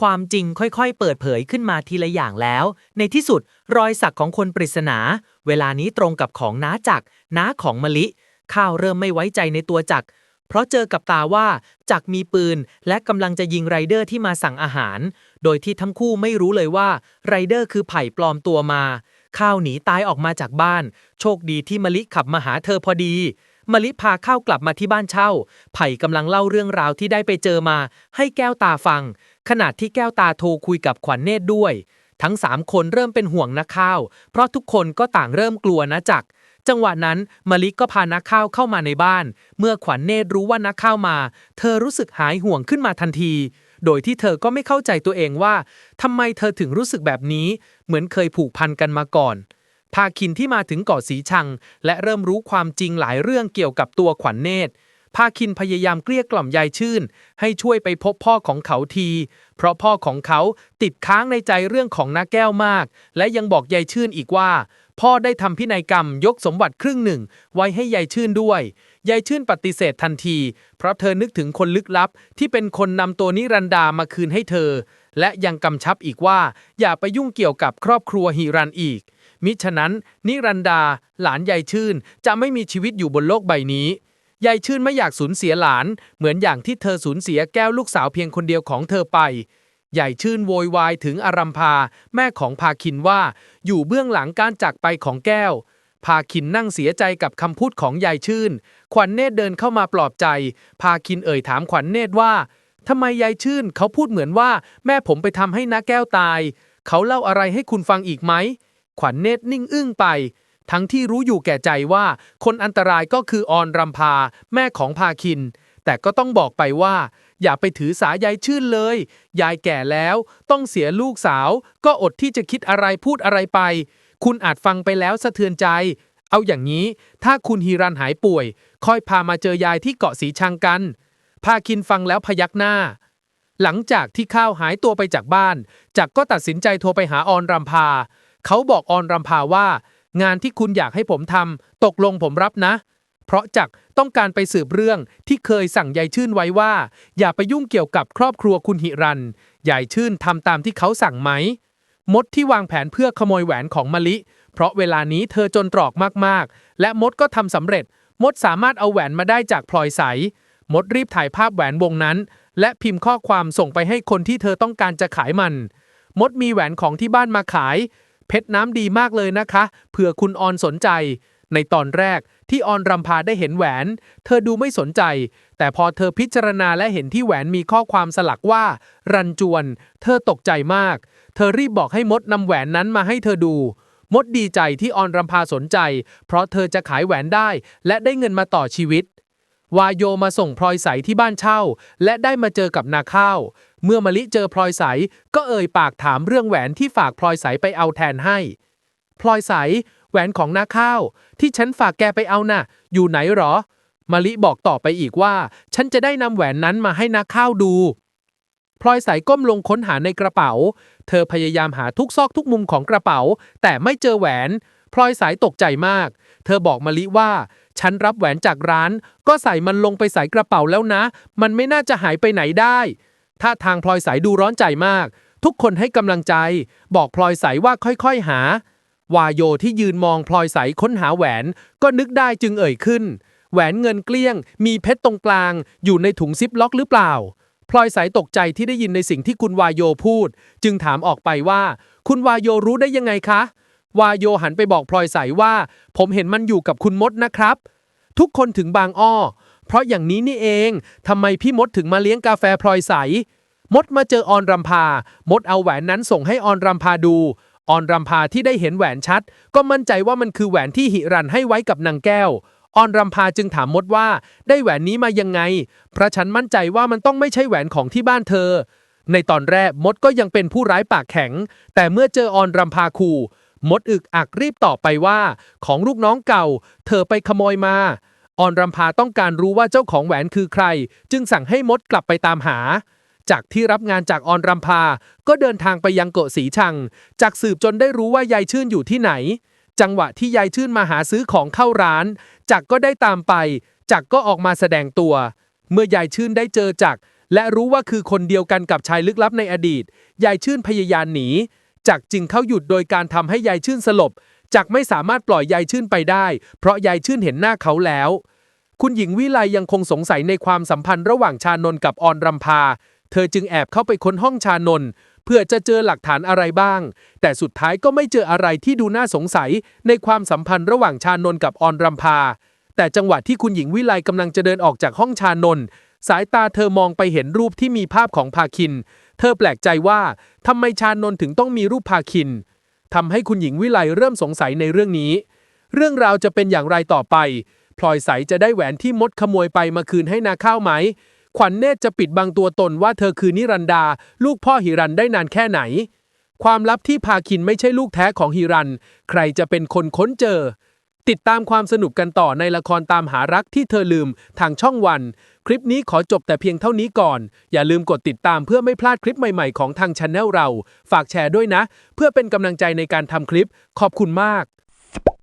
ความจริงค่อยๆ เปิดเผยขึ้นมาทีละอย่างแล้ว ในที่สุดรอยสักของคนปริศนา เวลานี้ตรงกับของน้าจักน้าของมะลิ ข้าวเริ่มไม่ไว้ใจในตัวจักเพราะเจอกับตาว่าจักมีปืน และกำลังจะยิงไรเดอร์ที่มาสั่งอาหาร โดยที่ทั้งคู่ไม่รู้เลยว่าไรเดอร์คือไผ่ปลอมตัวมา ข้าวหนีตายออกมาจากบ้าน โชคดีที่มะลิขับมาหาเธอพอดี มะลิพาข้าวกลับมาที่บ้านเช่า ไผ่กำลังเล่าเรื่องราวที่ได้ไปเจอมา ให้แก้วตาฟัง ขณะที่แก้วตาโทรคุยกับขวัญเนตรด้วย ทั้งสามคนเริ่มเป็นห่วงนักข้าว เพราะทุกคนก็ต่างเริ่มกลัวนะจักรจังหวะนั้นมะลิก็พานักข้าวเข้ามาในบ้าน เมื่อขวัญเนตรรู้ว่านักข้าวมา เธอรู้สึกหายห่วงขึ้นมาทันที โดยที่เธอก็ไม่เข้าใจตัวเองว่าทำไมเธอถึงรู้สึกแบบนี้ เหมือนเคยผูกพันกันมาก่อน พาคินที่มาถึงเกาะสีชัง และเริ่มรู้ความจริงหลายเรื่องเกี่ยวกับตัวขวัญเนตรพาคินพยายามเกลี้ยกล่อมยายชื่น ให้ช่วยไปพบพ่อของเขาที เพราะพ่อของเขาติดค้างในใจเรื่องของนาแก้วมาก และยังบอกยายชื่นอีกว่า พ่อได้ทำพินัยกรรมยกสมบัติครึ่งหนึ่ง ไว้ให้ยายชื่นด้วย ยายชื่นปฏิเสธทันที เพราะเธอนึกถึงคนลึกลับที่เป็นคนนำตัวนิรันดามาคืนให้เธอ และยังกำชับอีกว่า อย่าไปยุ่งเกี่ยวกับครอบครัวฮิรันอีก มิฉะนั้น นิรันดา หลานยายชื่น จะไม่มีชีวิตอยู่บนโลกใบนี้ยายชื่นไม่อยากสูญเสียหลาน เหมือนอย่างที่เธอสูญเสียแก้วลูกสาวเพียงคนเดียวของเธอไปยายชื่นโวยวายถึงอารัมพา แม่ของพาคินว่า อยู่เบื้องหลังการจากไปของแก้ว พาคินนั่งเสียใจกับคำพูดของยายชื่น ขวัญเนตรเดินเข้ามาปลอบใจ พาคินเอ่ยถามขวัญเนตรว่า ทำไมยายชื่น เขาพูดเหมือนว่า แม่ผมไปทำให้น้าแก้วตาย เขาเล่าอะไรให้คุณฟังอีกไหม ขวัญเนตรนิ่งอึ้งไป ทั้งที่รู้อยู่แก่ใจว่า คนอันตรายก็คือออนรำพา แม่ของพาคิน แต่ก็ต้องบอกไปว่า อย่าไปถือสายายชื่นเลย ยายแก่แล้ว ต้องเสียลูกสาว ก็อดที่จะคิดอะไรพูดอะไรไป คุณอาจฟังไปแล้วสะเทือนใจ เอาอย่างนี้ ถ้าคุณฮีรันหายป่วย ค่อยพามาเจอยายที่เกาะสีชังกัน พาคินฟังแล้วพยักหน้า หลังจากที่ข้าวหายตัวไปจากบ้าน จักก็ตัดสินใจโทรไปหาออนรำพา เขาบอกออนรำพาว่า งานที่คุณอยากให้ผมทำตกลงผมรับนะ เพราะจักต้องการไปสืบเรื่องที่เคยสั่งยายชื่นไว้ว่า อย่าไปยุ่งเกี่ยวกับครอบครัวคุณหิรันยายชื่นทำตามที่เขาสั่งไหม มดที่วางแผนเพื่อขโมยแหวนของมะลิ เพราะเวลานี้เธอจนตรอกมากๆ และมดก็ทำสำเร็จ มดสามารถเอาแหวนมาได้จากพลอยใส มดรีบถ่ายภาพแหวนวงนั้น และพิมพ์ข้อความส่งไปให้คนที่เธอต้องการจะขายมัน มดมีแหวนของที่บ้านมาขาย เพชรน้ำดีมากเลยนะคะเผื่อคุณออนสนใจ ในตอนแรกที่ออนรำพาได้เห็นแหวน เธอดูไม่สนใจ แต่พอเธอพิจารณาและเห็นที่แหวนมีข้อความสลักว่า รันจวน เธอตกใจมาก เธอรีบบอกให้มดนำแหวนนั้นมาให้เธอดู มดดีใจที่ออนรำพาสนใจ เพราะเธอจะขายแหวนได้ และได้เงินมาต่อชีวิต วายโยมาส่งพลอยใสที่บ้านเช่า และได้มาเจอกับนาข้าว เมื่อมะลิเจอพลอยใสก็เอ่ยปากถามเรื่องแหวนที่ฝากพลอยใสไปเอาแทนให้ พลอยใส แหวนของนาข้าว ที่ฉันฝากแกไปเอาน่ะ อยู่ไหนหรอมะลิบอกต่อไปอีกว่า ฉันจะได้นำแหวนนั้นมาให้นาข้าวดูพลอยใสก้มลงค้นหาในกระเป๋า เธอพยายามหาทุกซอกทุกมุมของกระเป๋า แต่ไม่เจอแหวน พลอยสายตกใจมาก เธอบอกมะลิว่า ฉันรับแหวนจากร้าน ก็ใส่มันลงไปใส่กระเป๋าแล้วนะ มันไม่น่าจะหายไปไหนได้ท่าทางพลอยสายดูร้อนใจมาก ทุกคนให้กำลังใจ บอกพลอยสายว่าค่อยๆหา วาโยที่ยืนมองพลอยใสค้นหาแหวน ก็นึกได้จึงเอ่ยขึ้น แหวนเงินเกลี้ยง มีเพชรตรงกลาง อยู่ในถุงซิปล็อกหรือเปล่าพลอยสายตกใจที่ได้ยินในสิ่งที่คุณวาโยพูด จึงถามออกไปว่า คุณวาโยรู้ได้ยังไงคะ วาโยหันไปบอกพลอยใสว่า ผมเห็นมันอยู่กับคุณมดนะครับ ทุกคนถึงบางอ้อ เพราะอย่างนี้นี่เองทำไมพี่มดถึงมาเลี้ยงกาแฟพลอยใส มดมาเจอออนรำพา มดเอาแหวนนั้นส่งให้ออนรำพาดู ออนรำพาที่ได้เห็นแหวนชัด ก็มั่นใจว่ามันคือแหวนที่หิรันให้ไว้กับนางแก้วออนรำพาจึงถามมดว่า ได้แหวนนี้มายังไงเพราะฉันมั่นใจว่ามันต้องไม่ใช่แหวนของที่บ้านเธอ ในตอนแรกมดก็ยังเป็นผู้ร้ายปากแข็ง แต่เมื่อเจอออนรำพาคู มดอึกอักรีบตอบไปว่า ของลูกน้องเก่า เธอไปขโมยมาออนรำพาต้องการรู้ว่าเจ้าของแหวนคือใคร จึงสั่งให้มดกลับไปตามหา จากที่รับงานจากออนรำพา ก็เดินทางไปยังเกาะสีชัง จากสืบจนได้รู้ว่ายายชื่นอยู่ที่ไหน จังหวะที่ยายชื่นมาหาซื้อของเข้าร้าน จักก็ได้ตามไป จักก็ออกมาแสดงตัว เมื่อยายชื่นได้เจอจัก และรู้ว่าคือคนเดียวกันกับชายลึกลับในอดีต ยายชื่นพยายามหนี จักรจึงเข้าหยุดโดยการทำให้ยายชื่นสลบจักรไม่สามารถปล่อยยายชื่นไปได้ เพราะยายชื่นเห็นหน้าเขาแล้ว คุณหญิงวิไลยังคงสงสัยในความสัมพันธ์ระหว่างชานนกับออนรำพา เธอจึงแอบเข้าไปค้นห้องชานนเพื่อจะเจอหลักฐานอะไรบ้าง แต่สุดท้ายก็ไม่เจออะไรที่ดูน่าสงสัยในความสัมพันธ์ระหว่างชานนกับออนรำพา แต่จังหวะที่คุณหญิงวิไลกำลังจะเดินออกจากห้องชานนสายตาเธอมองไปเห็นรูปที่มีภาพของพาคิน เธอแปลกใจว่าทำไมชานนท์ถึงต้องมีรูปพาคินทำให้คุณหญิงวิไลเริ่มสงสัยในเรื่องนี้ เรื่องราวจะเป็นอย่างไรต่อไป พลอยใสจะได้แหวนที่มดขโมยไปมาคืนให้นาข้าวไหม ขวัญเนตรจะปิดบังตัวตนว่าเธอคือนิรันดา ลูกพ่อฮิรันได้นานแค่ไหน ความลับที่พาคินไม่ใช่ลูกแท้ของฮิรัน ใครจะเป็นคนค้นเจอ ติดตามความสนุกกันต่อในละครตามหารักที่เธอลืมทางช่องวัน คลิปนี้ขอจบแต่เพียงเท่านี้ก่อน อย่าลืมกดติดตามเพื่อไม่พลาดคลิปใหม่ๆของทางช anel เรา ฝากแชร์ด้วยนะ เพื่อเป็นกำลังใจในการทำคลิป ขอบคุณมาก